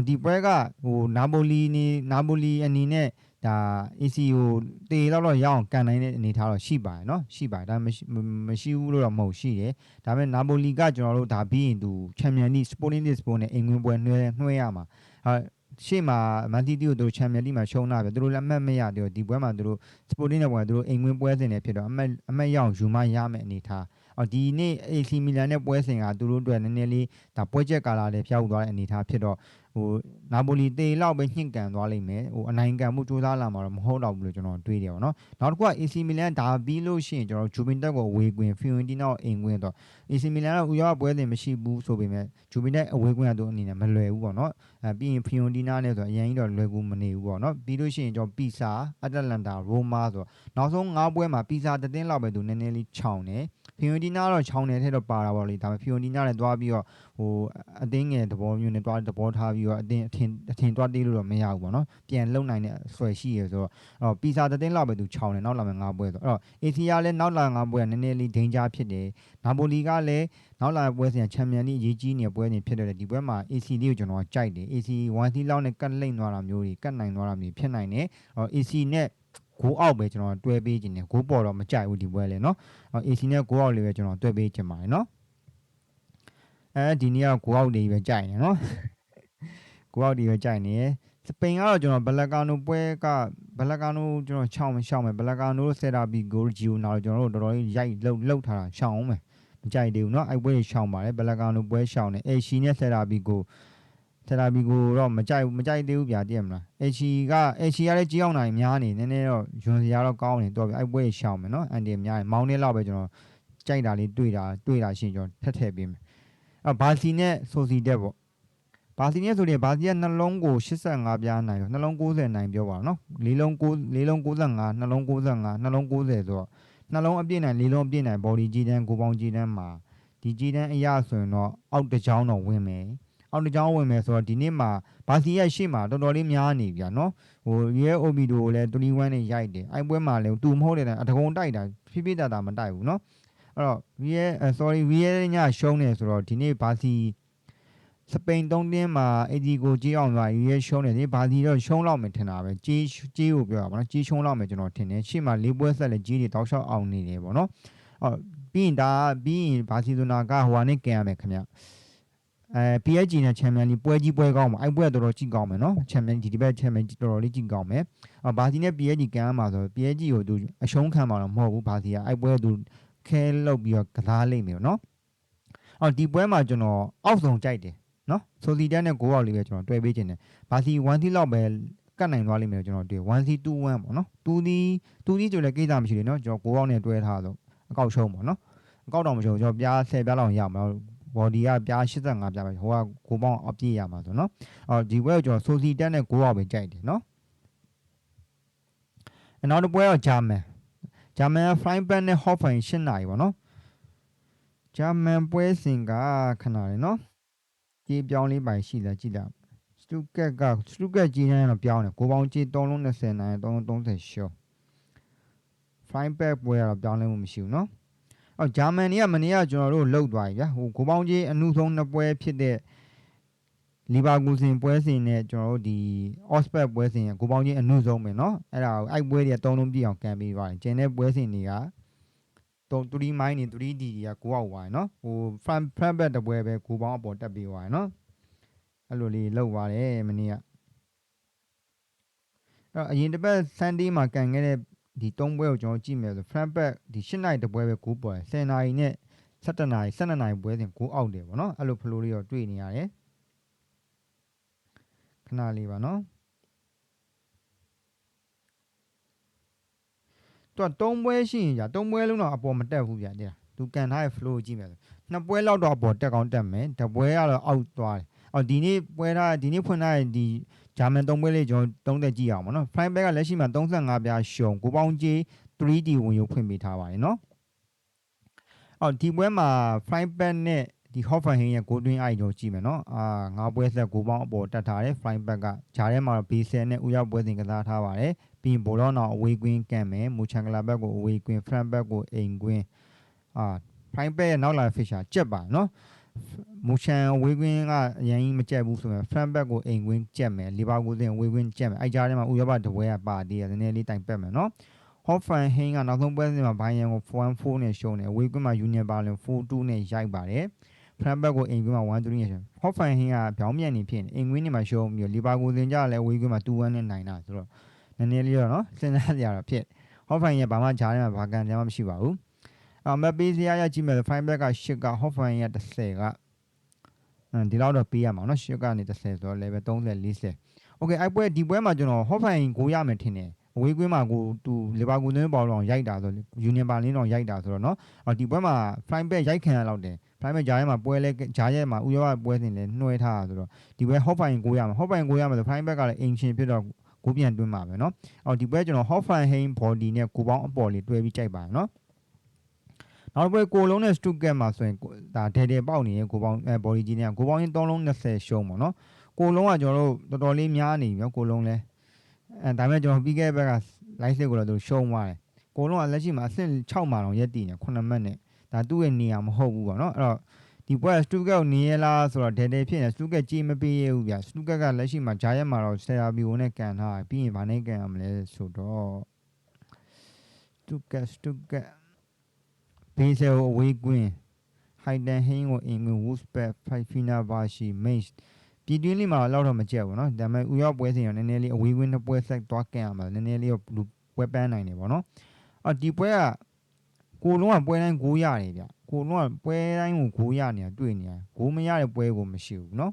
ဒီပွဲကဟိုနာပိုလီနေနာပိုလီအနေနဲ့ ဒါ AC ကိုတေလောက်တော့ရအောင်ကန်နိုင်တဲ့အနေထားတော့ရှိပါတယ်เนาะရှိပါတယ်ဒါမရှိမရှိဘူးလို့တော့မဟုတ်ရှိတယ်ဒါပေမဲ့နာပိုလီကကျွန်တော်တို့ဒါပြီးရင်သူချန်ပီယံလိစပိုတင်းလစ်စပိုနဲ့အင်္ဂလန်ပွဲနှွှဲနှွှဲရမှာဟာရှေ့မှာမန်တီတီကိုသူချန်ပီယံလိမှာရှုံးတာပဲသူတို့လည်းအမှတ်မရသေးဘူးဒီပွဲမှာသူတို့စပိုတင်းနဲ့ပွဲသူတို့အင်္ဂလန်ပွဲစဉ်နဲ့ဖြစ်တော့အမှတ်အမှတ်ရအောင်ယူမရမယ့်အနေထားအော်ဒီနေ့ AC မီလန်နဲ့ပွဲစဉ်ကသူတို့အတွက်နည်းနည်းလေးဒါပွဲချက်ကာလာလေးဖျောက်သွားတဲ့အနေထားဖြစ်တော့ ဟိုနာပိုလီတေလောက်ပဲညှင့်ကန်သွားလိမ့်မယ်ဟိုအနိုင်ကန်မှုစူးစမ်းလာမှာတော့မဟုတ်တော့ဘူးလို့ကျွန်တော်တွေးတယ်ပေါ့နော်နောက်တစ်ခုက AC Milan ဒါပြီးလို့ရှိရင်ကျွန်တော်ဂျူဗင်တက်ကိုဝေကွင်ဖီယွန်တီနာကိုအိမ်ကွင်းတော့ AC Milan ကဥရောပပွဲစဉ်မရှိဘူးဆိုပေမဲ့ဂျူဗင်တက်အဝေးကွင်းကသူအနေနဲ့မလွယ်ဘူးပေါ့နော်အဲပြီးရင်ဖီယွန်တီနာနဲ့ဆိုအရင်ကြီးတော့လွယ်ကူမနေဘူးပေါ့နော်ပြီးလို့ရှိရင်ကျွန်တော်ပီဆာအတလန်တာရိုမာဆိုနောက်ဆုံး၅ပွဲမှာပီဆာတတင်းလောက်ပဲသူနည်းနည်းလေးခြောင်တယ် ဖီယွန်တီနာတော့ခြောင်တယ်ထဲတော့ပါတာပေါ့လေဒါပေမဲ့ဖီယွန်တီနာနဲ့တွားပြီးတော့ဟိုအတင်းငယ်သဘောမျိုးနဲ့တွားသဘောထားပြီးတော့အတင်းအထင်အထင်တွားတေးလို့တော့မရဘူးပေါ့နော်ပြန်လုံနိုင်တဲ့ဆွဲရှိရဆိုတော့အော်ပီဇာတတင်းလောက်ပဲသူခြောင်တယ်နောက်လာမယ်၅ပွဲဆိုတော့အေစီယာလည်းနောက်လာ၅ပွဲကနည်းနည်းလေးဒိန်ဂျာဖြစ်တယ်နာပိုလီကလည်းနောက်လာပွဲစဉ်ချန်ပီယံလိရေးကြီးနေပွဲနေဖြစ်တယ်ဒီပွဲမှာ AC လေးကိုကျွန်တော်ကြိုက်တယ် AC 1 C လောက်နဲ့ကတ်လိမ့်သွားတာမျိုးတွေကတ်နိုင်သွားတာမျိုးဖြစ်နိုင်တယ်အော် AC နဲ့ ဂိုးအောက်ပဲကျွန်တော်တွဲပေးခြင်းတယ်ဂိုးပေါ်တော့မကြိုက်ဘူးဒီပွဲလေနော် AC နဲ့ဂိုးအောက်လေးပဲကျွန်တော်တွဲပေးခြင်းပါတယ်နော်အဲဒီနေ့ကဂိုးအောက်လေးပဲကြိုက်နေနော်ဂိုးအောက်လေးပဲကြိုက်နေစပိန်ကတော့ကျွန်တော်ဘလက်ကာနိုပွဲကဘလက်ကာနိုကျွန်တော်ချောင်းမရှောင်းမယ်ဘလက်ကာနိုဆယ်တာဘီဂိုဂျီယိုနာတော့ကျွန်တော်တို့တော်တော်လေးရိုက်လှုပ်လှုပ်ထားတာရှောင်းအောင်မယ်မကြိုက်သေးဘူးเนาะအဲ့ပွဲရှောင်းပါတယ်ဘလက်ကာနိုပွဲရှောင်းတယ်အေရှီနဲ့ဆယ်တာဘီဂို တယ်လာဘီကိုတော့မကြိုက်မကြိုက်သေးဘူးဗျာတည်ရမလားအချီကအချီကလည်းကြီးအောင်နိုင်များနေနည်းနည်းတော့ယွန်စရာတော့ကောင်းနေတော့ဗျအဲ့ပွဲရှောင်းမယ်နော်အန်တီများနေမောင်းနေလောက်ပဲကျွန်တော်ကြိုက်တာလေးတွေ့တာတွေ့တာရှင်ကျွန်တော်ထက်ထည့်ပေးမယ်အဲ့ဘာစီနဲ့ဆိုစီတက်ပေါ့ဘာစီနဲ့ဆိုရင်ဘာစီကနှလုံးကို85ပြားနိုင်တော့နှလုံး90နိုင်ပြောပါတော့နော်လေးလုံး9လေးလုံး95နှလုံး95နှလုံး90ဆိုတော့နှလုံးအပြည့်နိုင်လေးလုံးအပြည့်နိုင် body ကြီးတန်းကိုပေါင်းကြီးတန်းမှာဒီကြီးတန်းအရာဆိုရင်တော့အောက်တစ်ချောင်းတော့ဝင်မယ် အောက်တစ်ကြောင်းဝင်မယ်ဆိုတော့ဒီနေ့မှာဘာစီရဲ့ရှေ့မှာတော်တော်လေးများနေပြီနော်ဟို real ob တို့လည်း21နဲ့ရိုက်တယ်အိုက်ပွဲမှာလည်းသူမဟုတ်တဲ့အတကုံတိုက်တာဖိဖိတတာမတိုက်ဘူးနော်အဲ့တော့ real sorry real ညရှုံးနေဆိုတော့ဒီနေ့ဘာစီစပိန်သုံးတင်းမှာအေဂျီကိုကြေးအောင်လာရေးရှုံးနေတယ်။ဘာစီတော့ရှုံးလောက်မယ်ထင်တာပဲ။ကြေးကြေးကိုပြောတာပေါ့နော်။ကြေးရှုံးလောက်မယ်ကျွန်တော်ထင်တယ်။ရှေ့မှာလေးပွဲဆက်လည်းကြေးတွေတောက်လျှောက်အောင်နေတယ်ပေါ့နော်။အော်ပြီးရင်ဒါပြီးရင်ဘာစီလိုနာကဟိုဟာနဲ့ကင်ရမယ်ခင်ဗျ။ အဲ PSG နဲ့ချန်ပီယံလီပွဲကြီးပွဲကောင်းမှာအဲ့ပွဲတော်တော်ကြည့်ကောင်းမယ်နော်ချန်ပီယံဒီဒီဘက်ချန်ပီယံတော်တော်လေးကြည့်ကောင်းမယ်အော်ဘာစီနဲ့ PSG ကန်ရမှာဆို PSG ကိုသူအရှုံးခံမှာတော့မဟုတ်ဘူးဘာစီကအဲ့ပွဲသူခဲလောက်ပြီးတော့ကစားလိမ့်မယ်နော်အော်ဒီပွဲမှာကျွန်တော်အောက်ဆုံးကြိုက်တယ်နော်ဆိုစီတန်နဲ့ဂိုးအောက်လေးပဲကျွန်တော်တွေ့ပေးခြင်းတယ်ဘာစီ1တီလောက်ပဲကတ်နိုင်သွားလိမ့်မယ်ကျွန်တော်တွေ့1 C 2 1ပေါ့နော်2ဒီ2ဒီဆိုလည်းကိစ္စမရှိလေနော်ကျွန်တော်ဂိုးအောက်နဲ့တွဲထားတော့အကောက်ရှုံးပေါ့နော်အကောက်တော့မရှုံးကျွန်တော်ပြား10ပြားလောက်ရမှာ body ကပြား85ပြားပဲဟိုကကိုပေါင်းအပြည့်ရမှာဆိုနော်အော်ဒီဘက်ကိုကျွန်တော်ဆိုစီတက်နဲ့6အောင်ပဲကြိုက်တယ်နော်အနောက်တစ်ပွဲတော့ဂျာမန်ဂျာမန် frying pan နဲ့ hot frying 8နာရီပေါ့နော်ဂျာမန်ပွဲစဉ်ကခဏလေးနော်ကြေးပြောင်းလေးပိုင်ရှိလားကြည့်လားစတူကက်ကစတူကက်ကြီးတိုင်းတော့ပြောင်းတယ်ကိုပေါင်းကြေး3လုံး20နိုင်3လုံး30ရှော့ frying pan ပွဲကတော့ပြောင်းလဲမှုမရှိဘူးနော် အော်ဂျာမန်တွေကမနေ့ကကျွန်တော်တို့လှုပ်သွားပြီဗျာဟိုကိုပေါင်းကြီးအနုဆုံးနှစ်ပွဲဖြစ်တဲ့လီဗာပူးစင်ပွဲစဉ်နဲ့ကျွန်တော်တို့ဒီအော့စပတ်ပွဲစဉ်ကိုပေါင်းကြီးအနုဆုံးပဲเนาะအဲ့ဒါကိုအဲ့ပွဲတွေကသုံးလုံးပြည့်အောင်ကန်ပေးပါတယ်ကျန်တဲ့ပွဲစဉ်တွေကတုံ3 mine နေ 3D တွေကကိုအောင်သွားတယ်เนาะဟို front front back တပွဲပဲကိုပေါင်းအပေါ်တက်ပေးသွားတယ်เนาะအဲ့လိုလေးလှုပ်သွားတယ်မနေ့ကအဲ့အရင်တစ်ပတ် Sunday မှာကန်ခဲ့တဲ့ ဒီ၃ပွဲကိုကျွန်တော်ကြည့်မယ်ဆို front back ဒီ၈နိုင်တပွဲပဲ9ပွဲ10နိုင်နဲ့17နိုင်12နိုင်ပွဲစဉ်9အောက်တယ်ဗောနော်အဲ့လိုဖလိုလေးတော့တွေ့နေရတယ်ခဏလေးပါနော်တော့၃ပွဲရှိရင်じゃ၃ပွဲလုံးတော့အပေါ်မတက်ဘူးဗျာတဲ့သူကန်ထားတဲ့ flow ကိုကြည့်မယ်ဆိုနှစ်ပွဲလောက်တော့အပေါ်တက်ကောင်းတက်မယ်တပွဲကတော့အောက်သွားတယ်အော်ဒီနေ့ပွဲထားဒီနေ့ဖွင့်ထားတဲ့ဒီ ဂျာမန်၃ပွဲလေးကျွန်တော်သုံးသက်ကြည့်အောင်ပါနော် flying back ကလက်ရှိမှာ35ပြားရှုံကိုပေါင်းကြီး 3D ဝင်ရုပ်ဖွင့်ပေးထားပါတယ်နော်အော်ဒီပွဲမှာ flying back နဲ့ဒီ Hoffenheim ရဲ့ goal twin eye ကိုကြည့်မယ်နော်အာငါးပွဲဆက်ကိုပေါင်းအပေါ်တက်ထားတယ် flying back ကဂျာထဲမှာတော့ base နဲ့ဥရောက်ပွဲစဉ်ကစားထားပါတယ်ပြီးရင်ဘောလုံးတော့အဝေးကွင်းကန့်မယ်မူချန်ကလာဘက်ကိုအဝေးကွင်း front back ကိုအိမ်ကွင်းအာ flying back ရဲ့နောက်လာ fisher ကြက်ပါနော် မူချန်ဝေးကွင်းကအရင်ကြီးမကြက်ဘူးဆိုရင် front back ကိုအိမ်ကွင်းကြက်မယ်လီဗာပူးစင်ဝေးကွင်းကြက်မယ်အဲကြားထဲမှာဥရောပတပွဲကပါသေးတယ်နည်းနည်းလေးတိုင်ပက်မယ်နော် Hoffenheim ဟင်းကနောက်ဆုံးပွဲစဉ်မှာဘိုင်ယန်ကို4-4နဲ့ရှုံးတယ်ဝေးကွင်းမှာ Union Berlin 4-2နဲ့ရိုက်ပါတယ် front back ကိုအိမ်ကွင်းမှာ1-3နဲ့ရှုံး Hoffenheim ဟင်းကပြောင်းပြန်နေဖြစ်နေအိမ်ကွင်းနေမှာရှုံးပြီးလီဗာပူးစင်ကြလည်းဝေးကွင်းမှာ2-1နဲ့နိုင်တာဆိုတော့နည်းနည်းလေးတော့နော်စဉ်းစားကြရတာဖြစ် Hoffenheim ရဲ့ဘာမှကြားထဲမှာဘာကန်ကြမှမရှိပါဘူး အမပေးစရာရကြည့်မယ် front back က8က Hoffenheim ရဲ့10က ဒီလောက်တော့ပေးရမှာเนาะရှစ်ကနေ30ဆိုတော့ level 30 40 okay အဲ့ပွဲဒီပွဲမှာကျွန်တော် Hoffenheim ကိုရမယ်ထင်တယ်အဝေးကွင်းမှာကိုသူလီဗာပူးနဲ့ပေါ်တော့ရိုက်တာဆို Union Berlin တော့ရိုက်တာဆိုတော့เนาะအော်ဒီပွဲမှာ flying back ရိုက်ခံရတော့တယ် flying back ဂျာရဲမှာပွဲလဲဂျာရဲမှာဥရောပပွဲစဉ်လဲနှွှဲထားတာဆိုတော့ဒီပွဲ Hoffenheim ကိုရမှာ Hoffenheim ကိုရမှာဆို flying back ကလည်းအင်ရှင်ဖြစ်တော့ကိုပြန်တွင်းမှာပဲเนาะအော်ဒီပွဲကျွန်တော် Hoffenheim body နဲ့ကိုပေါင်းအပေါ်လေးတွဲပြီးကြိုက်ပါတယ်เนาะ နောက်တစ်ပွဲကိုလုံးနဲ့ Stuttgart မှာဆိုရင်ဒါဒဲဒဲပေါက်နေရင်ကိုပေါင်းအဲ body ကြီးနဲ့ကိုပေါင်းရင်3လုံး20ရှုံးပေါ့နော်ကိုလုံးကကျွန်တော်တို့တော်တော်လေးများနေပြီနော်ကိုလုံးလဲအဲဒါပေမဲ့ကျွန်တော်ပြီးခဲ့တဲ့ဘက်က live စစ်ကိုတော့သူရှုံးသွားတယ်ကိုလုံးကလက်ရှိမှာအဆင့်6မှာတော့ရက်တည်နေ9မှတ်နဲ့ဒါသူ့ရဲ့နေရာမဟုတ်ဘူးပေါ့နော်အဲ့တော့ဒီပွဲ Stuttgart ကိုနေရလားဆိုတော့ဒဲဒဲဖြစ်နေ Stuttgart ကြီးမပေးရဘူးဗျ Stuttgart ကလက်ရှိမှာဂျာရက်မှာတော့ Serbio နဲ့ကန်ထားပြီးရင်ဗာနဲ့ကန်ရမလဲဆိုတော့ Stuttgart Stuttgart ဘေးဆယ်ကိုအဝေးကွင်းဟိုင်တန်ဟင်းကိုအင်ကွင်းဝူစပက်ဖိုင်ဖီနာဘာရှိမိတ်ပြည်တွင်းလေးမှာတော့တော့မကြက်ဘူးเนาะဒါပေမဲ့ဥရောပွဲစဉ်ရောနည်းနည်းလေးအဝေးကွင်းတစ်ပွဲဆက်သွားကန်ရမှာနည်းနည်းလေးတော့လူပွဲပန်းနိုင်တယ်ဗောနော်အော်ဒီပွဲကကိုလုံးကပွဲတိုင်းဂိုးရတယ်ဗျကိုလုံးကပွဲတိုင်းကိုဂိုးရနေတာတွေ့နေရဂိုးမရတဲ့ပွဲကိုမရှိဘူးเนาะ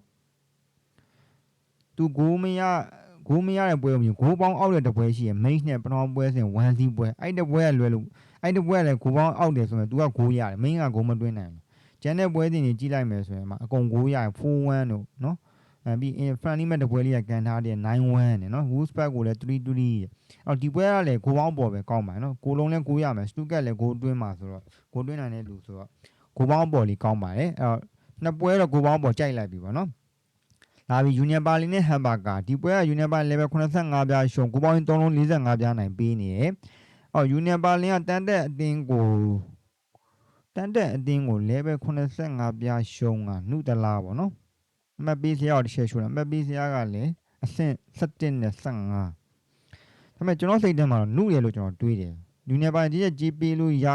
သူဂိုးမရဂ ဂိုးမရတဲ့ပွဲကိုမြင်ဂိုးပေါင်းအောက်တဲ့တစ်ပွဲရှိရယ် main နဲ့ပထမပွဲစဉ်1စီးပွဲအဲ့တစ်ပွဲကလွယ်လို့ အဲ့တစ်ပွဲကလည်းဂိုးပေါင်းအောက်တယ်ဆိုရင် तू ကဂိုးရတယ် main ကဂိုးမသွင်းနိုင်ဘူးကျန်တဲ့ပွဲစဉ်တွေကြီးလိုက်မယ်ဆိုရင်မှအကုန်ဂိုးရတယ်4-1တို့နော်အဲပြီး friendly မဲ့တစ်ပွဲလေးကကန်ထားတယ်9-1နဲ့နော် Wolfsburg ကိုလည်း3-3အော်ဒီပွဲကလည်းဂိုးပေါင်းပေါ်ပဲကောင်းပါနော်ကိုလုံးလည်းဂိုးရမယ် Stuttgart လည်းဂိုးသွင်းမှာဆိုတော့ဂိုးသွင်းနိုင်တဲ့လူဆိုတော့ဂိုးပေါင်းပေါ်လေးကောင်းပါတယ်အဲ့တော့နှစ်ပွဲတော့ဂိုးပေါင်းပေါ်ကြိုက်လိုက်ပြီပေါ့နော်လာပြီ Union Berlin နဲ့ Hamburger ဒီပွဲက Union Berlin level 85ပြားရှုံဂိုးပေါင်း3လုံး45ပြားနိုင်ပေးနေရယ် အော် Union Berlin ကတန်တဲ့အတင်းကိုတန်တဲ့အတင်းကို level 85ပြားရှုံကနှုတလားပေါ့နော်အမှတ်ပေးစရာကိုတစ်ချက်ရှုံတယ်အမှတ်ပေးစရာကလည်းအဆင့်17နဲ့15ဒါပေမဲ့ကျွန်တော်စိတ်ထဲမှာတော့နှုရလို့ကျွန်တော်တွေးတယ် Union Berlin ကြီးရဲ့ GP လို့ရ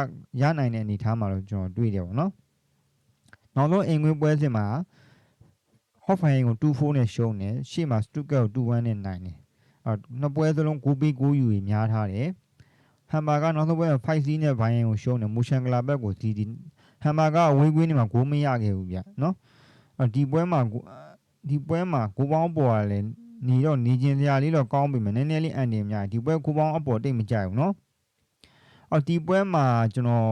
ရနိုင်တဲ့အနေထားမှာတော့ကျွန်တော်တွေးတယ်ပေါ့နော်နောက်ဆုံးအင်္ဂွေးပွဲစဉ်မှာ Hoffenheim ကို2-4နဲ့ရှုံးတယ်ရှေ့မှာ Stuttgart ကို2-1နဲ့နိုင်တယ်အော်နှစ်ပွဲစလုံး9ပြီး9ယူရများထားတယ် ဟမ်ဘာကနောက်ဆုံးပွဲမှာ5စီးနဲ့ဘိုင်းယန်ကိုရှုံးတယ်မူရှန်ဂလာဘက်ကိုစီးဒီဟမ်ဘာကအဝေးကွင်းနေမှာဂိုးမရခဲ့ဘူးဗျနော်အော်ဒီပွဲမှာကိုဒီပွဲမှာကိုပေါင်းပေါ်ကလည်းနေတော့နေချင်းစရာလေးတော့ကောင်းပြီမယ်နည်းနည်းလေးအန်တယ်များဒီပွဲကိုပေါင်းအပေါ်တိတ်မကြိုက်ဘူးနော်အော်ဒီပွဲမှာကျွန်တော်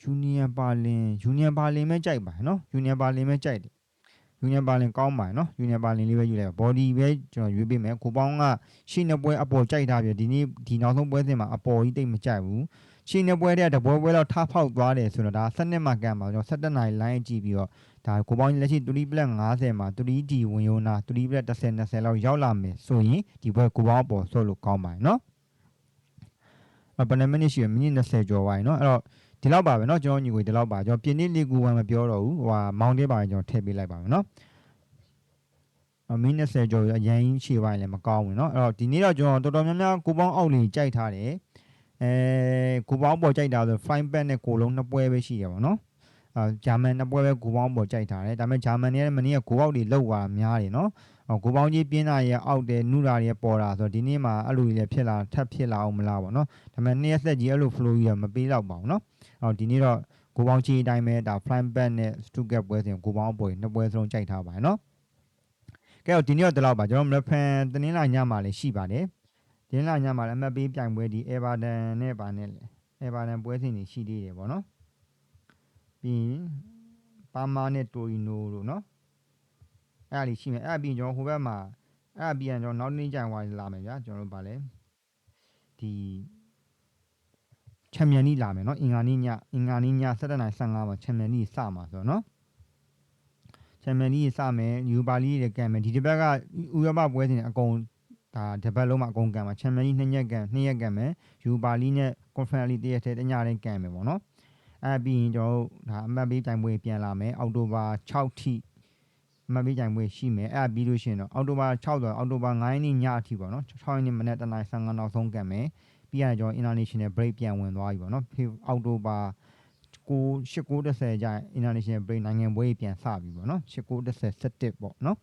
ဂျူနီယာပါလင်ဂျူနီယာပါလင်ပဲကြိုက်ပါနော်ဂျူနီယာပါလင်ပဲကြိုက်တယ် ယူနီယံပါလင်ကောင်းပါနော်ယူနီယံပါလင်လေးပဲယူလိုက်ပါဘော်ဒီပဲကျွန်တော်ရွေးပေးမယ်ကိုပေါင်းကရှေ့နှစ်ပွဲအပေါ်ကြိုက်တာပြဒီနေ့ဒီနောက်ဆုံးပွဲစဉ်မှာအပေါ်ကြီးတိတ်မကြိုက်ဘူးရှေ့နှစ်ပွဲတည်းကတပွဲပွဲတော့ထားဖောက်သွားတယ်ဆိုတော့ဒါ7နှစ်မှကန်ပါကျွန်တော်17နိုင် line ကြည့်ပြီးတော့ဒါကိုပေါင်းလက်ရှိ3 plus 50မှာ 3 D ဝင်ရုံနာ3 plus 10 20လောက်ရောက်လာမယ်ဆိုရင်ဒီပွဲကိုပေါင်းအပေါ်ဆုတ်လို့ကောင်းပါတယ်နော်အပနမိနစ်ရှိရမိနစ်20ကျော်သွားပြီနော်အဲ့တော့ ဒီလောက်ပါပဲเนาะကျွန်တော်ညီကိုဒီလောက်ပါကျွန်တော်ပြင်းနေလီကူဝမ်မပြောတော့ဘူးဟိုဟာမောင်းတင်းပါပဲကျွန်တော်ထည့်ပေးလိုက်ပါမယ်เนาะအမင်း20ကျော်အရင်ရှေ့ပိုင်းလည်းမကောင်းဘူးเนาะအဲ့တော့ဒီနေ့တော့ကျွန်တော်တော်တော်များများကိုပေါင်းအောက်လေးကြိုက်ထားတယ်အဲကိုပေါင်းပေါ်ကြိုက်တာဆို fine pad နဲ့ကိုလုံးနှစ်ပွဲပဲရှိတယ်ပေါ့เนาะအာဂျာမန်နှစ်ပွဲပဲကိုပေါင်းပေါ်ကြိုက်ထားတယ်ဒါပေမဲ့ဂျာမန်တွေကမနေ့ကကိုအောက်တွေလောက်သွားများတယ်เนาะအော် ကိုပေါင်းကြီးပြင်းတာရဲ့အောက်တယ်နုတာရဲ့ပေါ်တာဆိုတော့ဒီနေ့မှာအဲ့လိုကြီးလည်းဖြစ်လာထပ်ဖြစ်လာအောင်မလားပေါ့နော်ဒါပေမဲ့နှစ်ရက်ဆက်ကြီးအဲ့လို flow ကြီးကမပေးတော့ပါဘူးနော်အော်ဒီနေ့တော့ကိုပေါင်းကြီးအတိုင်းပဲဒါ flying back နဲ့ stuttgart ပွဲစဉ်ကိုပေါင်းပွဲနှစ်ပွဲစလုံးကြိုက်ထားပါတယ်နော်ကဲတော့ဒီနေ့တော့ဒီလောက်ပါကျွန်တော် marathon တနင်္လာညမှာလည်းရှိပါတယ်တနင်္လာညမှာလည်းအမှတ်ပေးပြိုင်ပွဲဒီ Everton နဲ့ပါနဲ့ Everton ပွဲစဉ်ကြီးရှိသေးတယ်ပေါ့နော်ပြီးရင်ပါမာနဲ့တိုရီနိုတို့နော် အဲ့ဒါလေးရှိမယ်အဲ့ဒါပြီးရင်ကျွန်တော်ဟိုဘက်မှာအဲ့ဒါပြီးရင်ကျွန်တော်နောက်နေ့ကြိုင်ဝါလာမယ်ဗျာကျွန်တော်တို့ဗာလဲဒီချန်ပီယံလိလာမယ်เนาะအင်္ဂါနေ့ညအင်္ဂါနေ့ည7:15မှာချန်ပီယံလိစမှာဆိုတော့เนาะချန်ပီယံလိစမယ်ယူပါလိတွေကန်မယ်ဒီတစ်ပတ်ကဥရောပပွဲစဉ်အကုန်ဒါတစ်ပတ်လုံးမှာအကုန်ကန်မှာချန်ပီယံလိနှစ်ရက်ကန်နှစ်ရက်ကန်မယ်ယူပါလိနဲ့ကွန်ဖရင့်လိတရက်တည်းတညတိုင်းကန်မယ်ပေါ့เนาะအဲပြီးရင်ကျွန်တော်တို့ဒါအမှတ်ပေးတိုင်ပွဲပြန်လာမယ်အောက်တိုဘာ6ထိအ မပေးကြိုင်ပွဲရှိမယ်အဲ့ဒါပြီးလို့ရှိရင်တော့အောက်တိုဘာ6တော့အောက်တိုဘာ9ရက်နေ့ညအထိပေါ့နော်6ရက်နေ့မနေ့တနင်္လာနေ့နောက်ဆုံးကံမယ်ပြီးရတော့ international break ပြန်ဝင်သွားပြီပေါ့နော်အောက်တိုဘာ9 1930ကျ international break နိုင်ငံပွဲပြန်စပြီပေါ့နော်1930 17ပေါ့နော်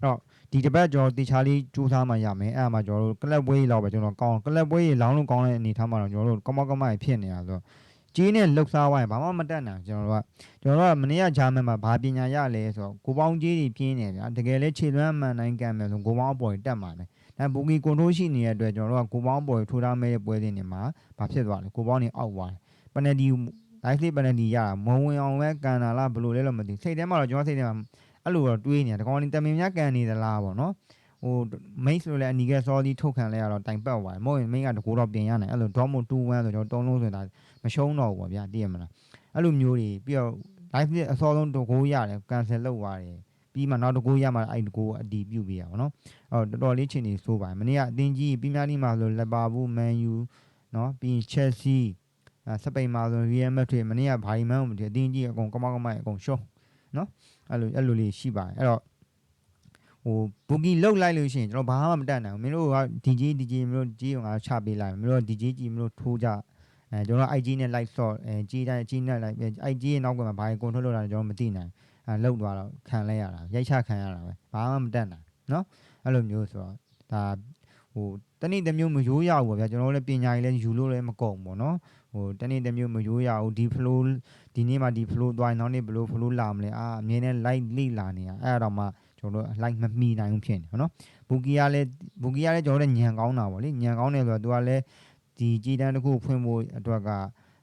အဲ့တော့ဒီတစ်ပတ်ကျွန်တော်တေချာလေးစူးစမ်းမှရမယ်အဲ့ဒါမှကျွန်တော်တို့ကလပ်ပွဲကြီးလောက်ပဲကျွန်တော်ကောင်းကလပ်ပွဲကြီးလောင်းလို့ကောင်းတဲ့အနေထားမှာတော့ကျွန်တော်တို့ကမောက်ကမိုင်ဖြစ်နေတာဆိုတော့ ကြီးနဲ့လှုပ်ရှားဝိုင်းဘာမှမတက်နိုင်ကျွန်တော်တို့ကကျွန်တော်တို့ကမနေ့ကဂျာမန်မှာဘာပညာရလဲဆိုတော့ကိုပေါင်းကြီးတွေပြင်းနေဗျာတကယ်လဲခြေလွမ်းမှန်တိုင်းကန်မယ်ဆိုကိုပေါင်းအပေါ်တက်မှာတယ်အဲဘူဂီကွန်ထရိုးရှိနေတဲ့အတွက်ကျွန်တော်တို့ကကိုပေါင်းပေါ်ထိုးထားမဲ့ပွဲစဉ်တွေမှာဘာဖြစ်သွားလဲကိုပေါင်းနေအောက်သွားတယ်ပနဒီလိုက်လေးပနဒီရတာမဝင်အောင်ပဲကန်တာလားဘယ်လိုလဲတော့မသိစိတ်ထဲမှာတော့ကျွန်တော်စိတ်ထဲမှာအဲ့လိုတော့တွေးနေတာတကောင်လေးတမင်များကန်နေသလားပေါ့နော် ဟို main ဆိုလည်းအနီကစောဒီထုတ်ခံလဲရတော့တိုင်ပတ်သွားတယ်မဟုတ်ရင် main ကတကူတော့ပြင်ရနိုင်အဲ့လို drop မို့2-1ဆိုကျွန်တော်တုံးလုံးဆိုတာမရှုံးတော့ဘူးပေါ့ဗျာသိရမလားအဲ့လိုမျိုးတွေပြီးတော့ live အစောဆုံးတကူရတယ် cancel လုပ်သွားတယ်ပြီးမှနောက်တကူရမှအဲ့တကူအတီးပြုတ်ပြရအောင်နော်အော်တော်တော်လေးချိန်နေဆိုးပါတယ်မနေ့ကအသင်းကြီးပြီးများလိမှာဆိုလက်ပါဘူးမန်ယူနော်ပြီးရင်ချက်စီအဲစပိန်မှာဆိုရီယယ်မက်ဒရစ်မနေ့ကဘာဒီမန်ကိုမတည်အသင်းကြီးအကုန်ကမောက်ကမိုက်အကုန်ရှုံးနော်အဲ့လိုအဲ့လိုလေးရှိပါတယ်အဲ့တော့ ဟိုဘူကီလုတ်လိုက်လို့ရှိရင်ကျွန်တော်ဘာမှမတတ်နိုင်ဘူးမင်းတို့က DJ DJ မင်းတို့ DJ ကိုငါချပေးလိုက်မင်းတို့ DJ ကြီးမင်းတို့ထိုးကြအဲကျွန်တော် IG နဲ့ live shot အဲကြီးတိုင်းကြီးနဲ့ live IG ရဲ့နောက်ကမှာဘာကို control လုပ်တာလဲကျွန်တော်မသိနိုင်အဲလုတ်သွားတော့ခံလဲရတာရိုက်ချခံရတာပဲဘာမှမတတ်နိုင်နော်အဲ့လိုမျိုးဆိုတော့ဒါဟိုတနေ့တစ်မျိုးမရိုးရဘူးပေါ့ဗျာကျွန်တော်လည်းပညာကြီးလည်းယူလို့လည်းမကုန်ဘူးเนาะဟိုတနေ့တစ်မျိုးမရိုးရဘူးဒီ flow ဒီနေ့မှဒီ flow သွားရင်နောက်နေ့ဘယ်လို flow လာမလဲအာအမြင်နဲ့ light လိလာနေတာအဲ့ဒါတော့မှ ကျွန်တော်တို့ like မမီနိုင်ဘူးဖြစ်နေနော်ဘူကီကလည်းဘူကီကလည်းကျွန်တော်တို့ညံကောင်းတာပေါ့လေညံကောင်းတယ်ဆိုတော့သူကလည်းဒီကြည်တန်းတစ်ခုဖွင့်ဖို့အတွက်က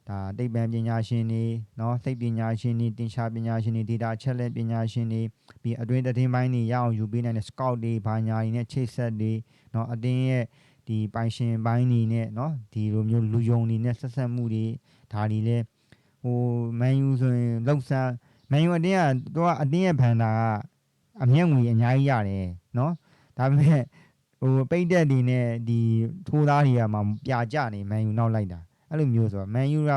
ဒါတိတ်ပံပညာရှင်တွေနော်စိတ်ပညာရှင်တွေတင်ရှားပညာရှင်တွေ data ချက်လက်ပညာရှင်တွေပြီးအတွင်းသတင်းပိုင်းတွေရအောင်ယူပေးနိုင်တဲ့ scout တွေဘာညာတွေနဲ့ချိတ်ဆက်တွေနော်အတင်းရဲ့ဒီပိုင်ရှင်ပိုင်းတွေနဲ့နော်ဒီလိုမျိုးလူယုံတွေနဲ့ဆက်ဆက်မှုတွေဒါတွေလည်းဟိုမန်ယူဆိုရင်လောက်ဆန်းမန်ယူအတင်းကသူကအတင်းရဲ့ဘန်တာက အမျက်ငွေအများကြီးရတယ်နော်ဒါပေမဲ့ဟိုပိတ်တက်တွေနဲ့ဒီထိုးသားတွေကမှပြာကျနေမန်ယူနောက်လိုက်တာအဲ့လိုမျိုးဆိုတော့မန်ယူက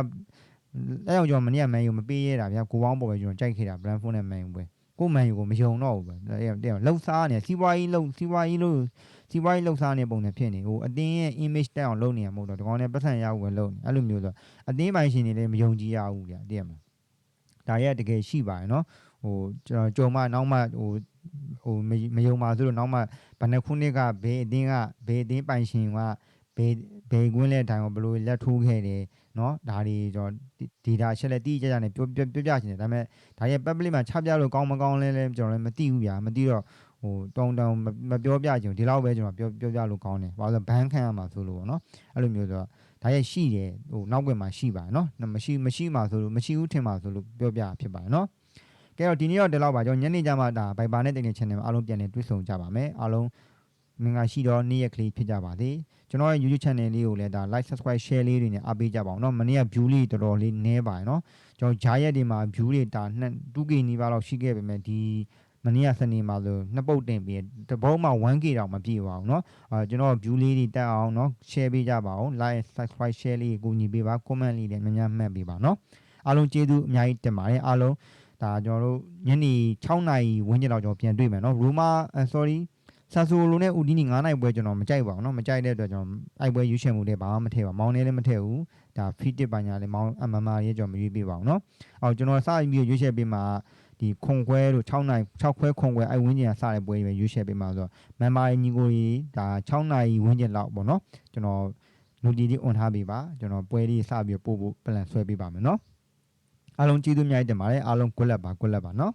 အဲ့ကြောင့်ကျွန်တော်မနေ့ကမန်ယူမပေးရတာဗျာကိုပေါင်းပေါ်ပဲကျွန်တော်ကြိုက်ခဲ့တာဘရန်ဖုန်းနဲ့မန်ယူပဲကိုမန်ယူကိုမယုံတော့ဘူးပဲအဲ့တဲ့လှုပ်စားနေစီးပွားရေးလှုပ်စီးပွားရေးလို့စီးပွားရေးလှုပ်စားနေပုံနဲ့ဖြစ်နေဟိုအတင်းရဲ့ image တက်အောင်လုပ်နေရမဟုတ်တော့ဒီကောင်နဲ့ပတ်စံရဖို့ပဲလုပ်နေအဲ့လိုမျိုးဆိုအတင်းပိုင်ရှင်တွေလည်းမယုံကြည်ရဘူးဗျာတည်ရမလားဒါရဲ့တကယ်ရှိပါတယ်နော် ဟိုကျွန်တော်ကြုံမနောက်မှဟိုဟိုမယုံပါဆိုလို့နောက်မှဘယ်နှခုနှစ်ကဘေးအတင်းကဘေးအတင်းပိုင်ရှင်ကဘေးဘေးကွင်းလက်တိုင်းကိုဘယ်လိုလက်ထိုးခဲ့တယ်နော်ဒါတွေကျွန်တော် data ချက်လက်တိကျကျနဲ့ပြောပြောပြချင်တယ်ဒါပေမဲ့ဒါရဲ့ public မှာချပြလို့ကောင်းမကောင်းလဲလဲကျွန်တော်လည်းမသိဘူးဗျာမသိတော့ဟိုတောင်းတောင်းမပြောပြချင်ဒီလောက်ပဲကျွန်တော်ပြောပြောပြလို့ကောင်းတယ်ဘာလို့ဘန်းခံရမှာဆိုလို့ပေါ့နော်အဲ့လိုမျိုးဆိုတော့ဒါရဲ့ရှိတယ်ဟိုနောက်ွယ်မှာရှိပါတယ်နော်မရှိမရှိမှာဆိုလို့မရှိဘူးထင်မှာဆိုလို့ပြောပြဖြစ်ပါတယ်နော် ကဲတော့ဒီနေ့တော့ဒီလောက်ပါကျွန်တော်ညနေကျမှဒါ Viber နဲ့တင်တဲ့ channel မှာအားလုံးပြန်လည်တွေ့ဆုံကြပါမယ်အားလုံးမင်္ဂလာရှိတော့နေ့ရက်ကလေးဖြစ်ကြပါစေကျွန်တော်ရဲ့ YouTube channel လေးကိုလည်းဒါ like subscribe share လေးတွေနဲ့အားပေးကြပါအောင်เนาะမနေ့က view လေးတော်တော်လေးနည်းပါတယ်เนาะကျွန်တော်ဂျာရက်တွေမှာ view တွေဒါနှစ် 2k နီးပါးလောက်ရှိခဲ့ပေမဲ့ဒီမနေ့ကစနေမှာဆိုနှစ်ပုတ်တင်ပြီးတပုံးမှာ 1k တောင်မပြည့်ပါဘူးเนาะအာကျွန်တော် view လေးတွေတက်အောင်เนาะ share ပေးကြပါအောင် like subscribe share လေးကိုညီပေးပါ comment လေးလည်းများများမှတ်ပေးပါเนาะအားလုံးကျေးဇူးအများကြီးတင်ပါတယ်အားလုံး ဒါကျွန်တော်တို့ညနေ6နာရီဝန်းကျင်လောက်ကျွန်တော်ပြန်တွေ့မယ်เนาะ Roma sorry ဆာဆိုလိုနဲ့ဦးဒီနီ9နိုင်ပွဲကျွန်တော်မကြိုက်ပါဘူးเนาะမကြိုက်တဲ့အတွက်ကျွန်တော်အိုက်ပွဲရွေးချယ်မှုတွေဘာမှမထည့်ပါမောင်းနေလည်းမထည့်ဘူးဒါ feed တစ်ပါညာလည်းမောင်းအမမရေးကျွန်တော်မရွေးပေးပါဘူးเนาะအော်ကျွန်တော်စပြီးရွေးချယ်ပေးမှာဒီခွန်ခွဲတို့6နိုင်6ခွဲခွန်ခွဲအိုက်ဝင်းကျင်စတဲ့ပွဲတွေပဲရွေးချယ်ပေးမှာဆိုတော့မန်မာညီကိုကြီးဒါ6နိုင်ဝင်းကျင်လောက်ပေါ့เนาะကျွန်တော်လူတီတီ on ထားပေးပါကျွန်တော်ပွဲလေးစပြီးပို့ဖို့ plan ဆွဲပေးပါမယ်เนาะ အားလုံးကျေးဇူးများတင်ပါတယ်အားလုံးကွက်လက်ပါကွက်လက်ပါနော်